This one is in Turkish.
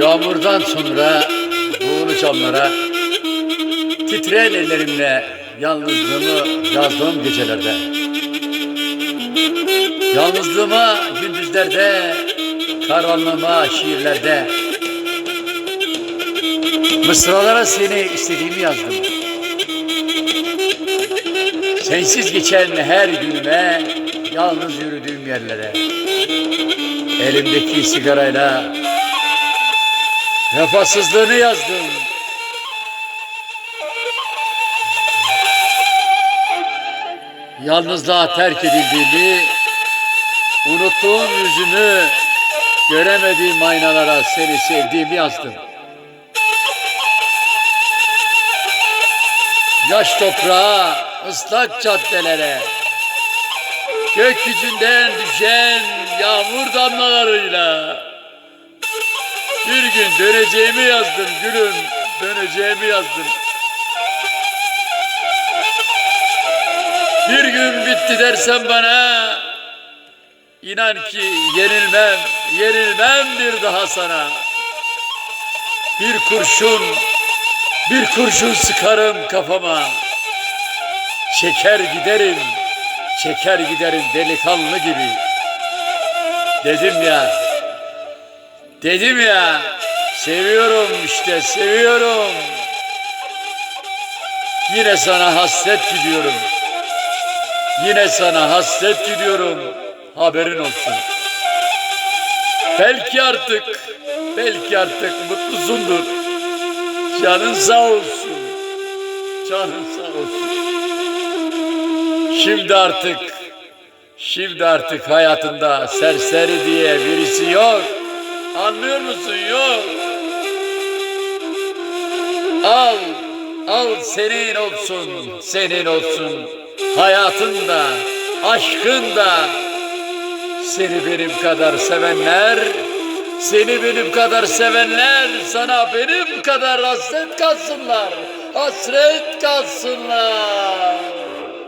Yağmurdan sonra buğulu camlara titreyen ellerimle yalnızlığımı yazdığım gecelerde Yalnızlığıma gündüzlerde, karanlığıma şiirlerde Mısralara seni istediğimi yazdım Sensiz geçen her günüme, yalnız yürüdüğüm yerlere Elimdeki sigarayla Vefasızlığını yazdım. Yalnızlığa terk edildiğimi, unuttuğum yüzümü, göremediğim aynalara seni sevdiğimi yazdım. Yaş toprağa, ıslak caddelere, gökyüzünden düşen yağmur damlalarıyla bir gün döneceğimi yazdım gülüm, döneceğimi yazdım. Bir gün bitti dersen bana, inan ki yenilmem, yenilmem bir daha sana. Bir kurşun, bir kurşun sıkarım kafama. Çeker giderim, çeker giderim delikanlı gibi. Dedim ya, Dedim ya, seviyorum işte, seviyorum. Yine sana hasret gidiyorum. Yine sana hasret gidiyorum. Haberin olsun. Belki artık, belki artık mutlusundur. Canın sağ olsun. Canın sağ olsun. Şimdi artık, şimdi artık hayatında serseri diye birisi yok. Anlıyor musun? Yok. Al, al senin olsun, senin olsun. Hayatın da, aşkın da. Seni benim kadar sevenler, seni benim kadar sevenler sana benim kadar hasret kalsınlar. Hasret kalsınlar.